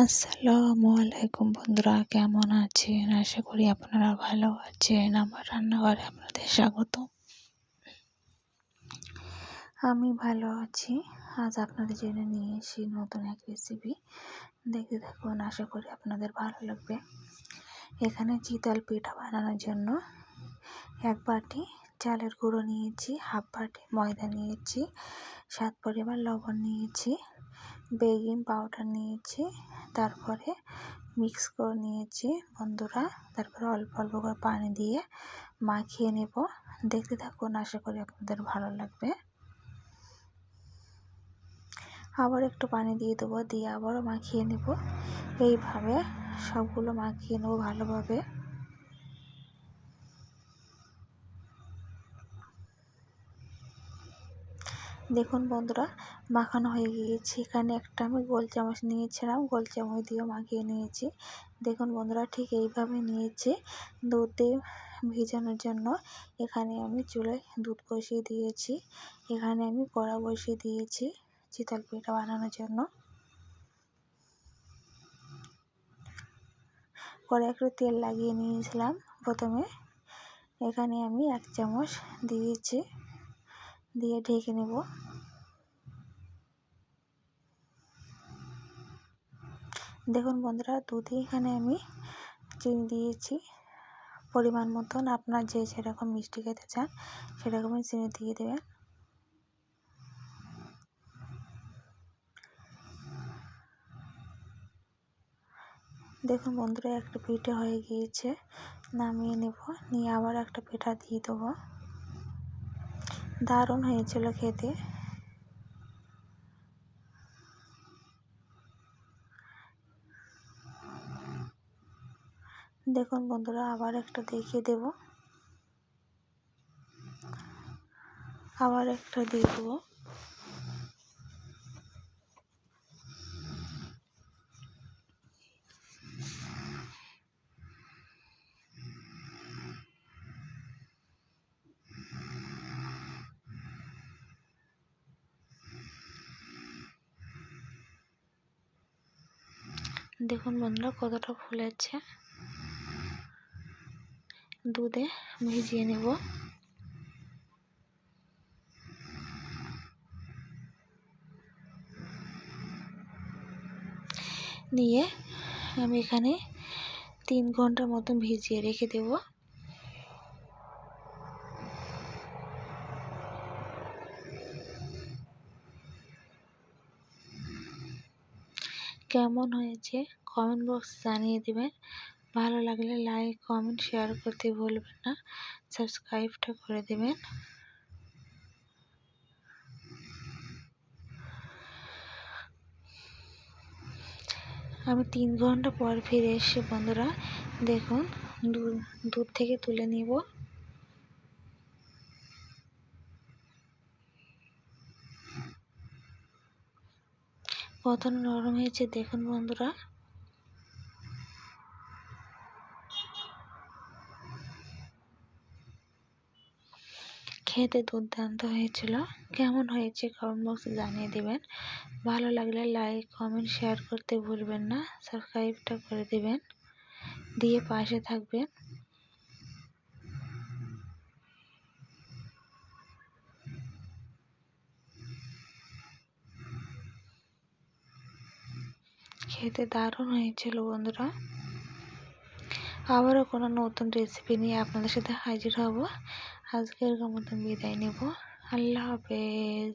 আসসালামু আলাইকুম বন্ধুরা, কেমন আছেন? আশা করি আপনারা ভালো আছেন। আমার রান্নাঘরে আপনাদের স্বাগত। আমি ভালো আছি। আজ আপনাদের জন্য নিয়ে এসি নতুন এক রেসিপি দেখতে থাকুন, আশা করি আপনাদের ভালো লাগবে। এখানে চিতল পিঠা বানানোর জন্য এক বাটি চালের গুঁড়ো নিয়েছি, হাফ বাটি ময়দা নিয়েছি সাত পরিমাণ লবণ নিয়েছি বেকিং পাউডার নিয়েছি, তারপরে মিক্স করে নিয়েছি বন্ধুরা। তারপরে অল্প অল্প করে পানি দিয়ে মাখিয়ে নেব। দেখতে থাকুন, আশা করি আপনাদের ভালো লাগবে। আবার একটু পানি দিয়ে দেবো, দিয়ে আবারও মাখিয়ে নেব। এইভাবে সবগুলো মাখিয়ে নেব ভালোভাবে। দেখুন বন্ধুরা মাখানো হয়ে গিয়েছে। এখানে একটা আমি গোল চামচ নিয়েছিলাম, গোল চামচ দিয়ে মাখিয়ে নিয়েছি। দেখুন বন্ধুরা, ঠিক এইভাবে নিয়েছি দুধে ভিজানোর জন্য। এখানে আমি চুলায় দুধ বসিয়ে দিয়েছি। এখানে আমি কড়া বসিয়ে দিয়েছি চিতল পিঠা বানানোর জন্য। পরে একটু তেল লাগিয়ে নিয়েছিলাম প্রথমে। এখানে আমি এক চামচ দিয়েছি, দিয়ে ঢেকে নেব। দেখুন বন্ধুরা, দুধে এখানে আমি চিনি দিয়েছি। পরিমাণ মতন আপনার যে যেরকম মিষ্টি খেতে চান, সেরকমই চিনি দিয়ে দেবেন। দেখুন বন্ধুরা, একটা পিঠে হয়ে গিয়েছে, নামিয়ে নেব। নিয়ে আবার একটা পিঠা দিয়ে দেবো। দারুণ হয়েছিল খেতে। দেখুন বন্ধুরা আবার একটা দেখিয়ে দেব। আবার একটা দিয়ে দেবো দেখুন বন্ধুরা কতটা ফুলেছে। দুধে ভিজিয়ে নেব। নিয়ে আমি এখানে তিন ঘণ্টার মতন ভিজিয়ে রেখে দেবো। কেমন হয়েছে কমেন্ট বক্সে জানিয়ে দেবেন। ভালো লাগলে লাইক কমেন্ট শেয়ার করতে ভুলবেন না। সাবস্ক্রাইবটা করে দেবেন। আমি তিন ঘণ্টা পর ফিরে এসে বন্ধুরা। দেখুন, দূর থেকে তুলে নিব। কত নরম হয়েছে, দেখুন বন্ধুরা। খেতে দুর্দান্ত হয়েছিল। কেমন হয়েছে কমেন্ট বক্সে জানিয়ে দেবেন। ভালো লাগলে লাইক কমেন্ট শেয়ার করতে ভুলবেন না। সাবস্ক্রাইবটা করে দেবেন। দিয়ে পাশে থাকবেন। খেতে দারুণ হয়েছিল বন্ধুরা। আবারও কোনো নতুন রেসিপি নিয়ে আপনাদের সাথে হাজির হব। আজকের মতন বিদায় নেব। আল্লাহ হাফেজ।